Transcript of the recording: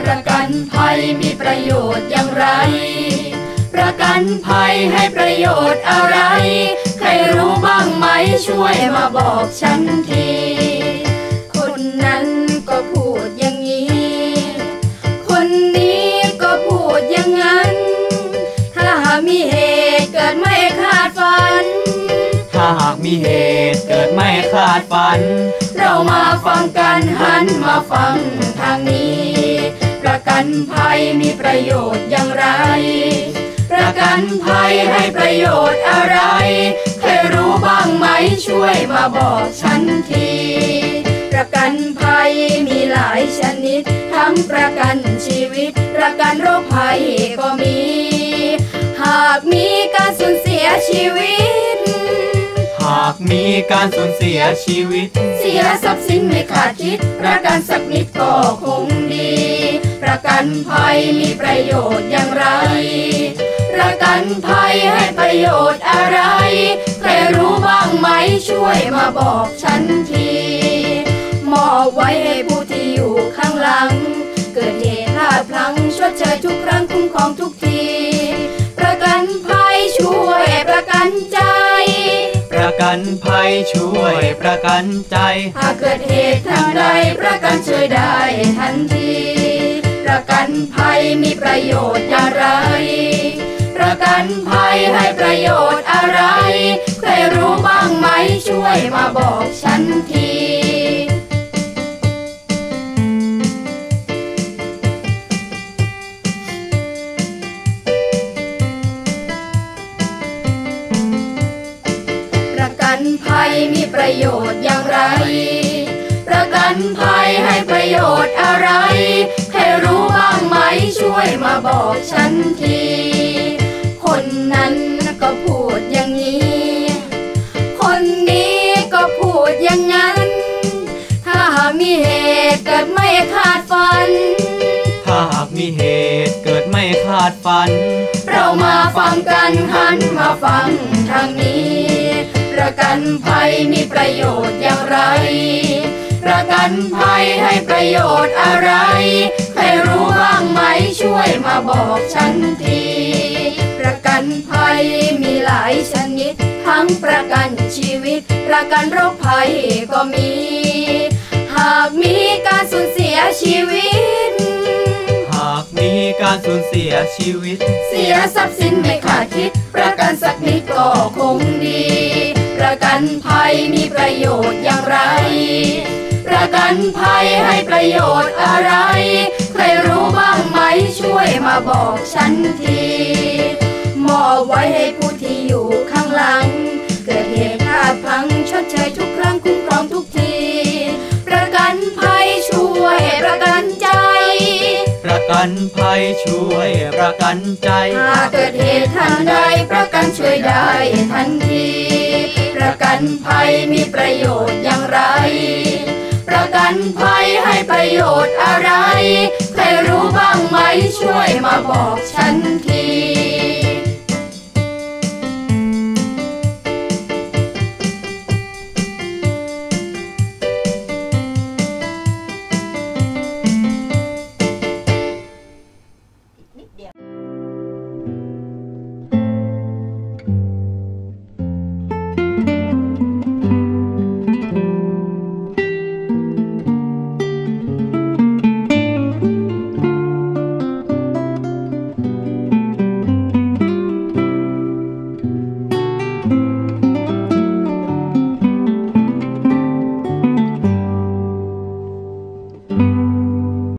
ประกันภัยมีประโยชน์อย่างไร ประกันภัยให้ประโยชน์อะไร ใครรู้บ้างไหมช่วยมาบอกฉันที มีเหตุเกิดไม่คาดฝัน ถ้าหากมีเหตุเกิดไม่คาดฝัน เรามาฟังกันหันมาฟังทางนี้ ประกันภัยมีประโยชน์อย่างไร ประกันภัยให้ประโยชน์อะไรใครรู้บ้างไหมช่วยมาบอกฉันทีประกันภัยมีหลายชนิด ทั้งประกันชีวิต ประกันโรคภัยก็มีากมีการสูญเสียชีวิต หากมีการสูญเสียชีวิต เสียทรัพย์สินไม่ขาดคิด ประกันสักนิดก็คงดี ประกันภัยมีประโยชน์อย่างไร ประกันภัยให้ประโยชน์อะไร ใครรู้บ้างไหมช่วยมาบอกฉันทีมอบไว้ให้ผู้ที่อยู่ข้างหลัง เกิดเหตุพลาดพลั้งชดเชยทุกครั้งคุ้มครองทุกที กันภัยช่วยประกันใจ หากเกิดเหตุทางใดประกันช่วยได้ทันที ประกันภัยมีประโยชน์อย่างไร ประกันภัยให้ประโยชน์อะไร ใครรู้บ้างไหมช่วยมาบอกฉันที กันภัยมีประโยชน์อย่างไร ประกันภัยให้ประโยชน์อะไร ใครรู้บ้างไหมช่วยมาบอกฉันที คนนั้นก็พูดอย่างนี้ คนนี้ก็พูดอย่างนั้น ถ้าหากมีเหตุเกิดไม่คาดฝัน ถ้าหากมีเหตุเกิดไม่คาดฝัน เรามาฟังกันหันมาฟังทางนี้ ประกันภัยมีประโยชน์อย่างไร ประกันภัยให้ประโยชน์อะไร ใครรู้บ้างไหมช่วยมาบอกฉันที ประกันภัยมีหลายชนิด ทั้งประกันชีวิต ประกันโรคภัยก็มี หากมีการสูญเสียชีวิตหากมีการสูญเสียชีวิต เสียทรัพย์สินไม่ขาดคิด ประกันสักนิดก็คงดี ประกันภัยมีประโยชน์อย่างไร ประกันภัยให้ประโยชน์อะไร ใครรู้บ้างไหมช่วยมาบอกฉันที กันภัยช่วยประกันใจ หากเกิดเหตุทันใดประกันช่วยได้ทันที ประกันภัยมีประโยชน์อย่างไร ประกันภัยให้ประโยชน์อะไร ใครรู้บ้างไหมช่วยมาบอกฉันที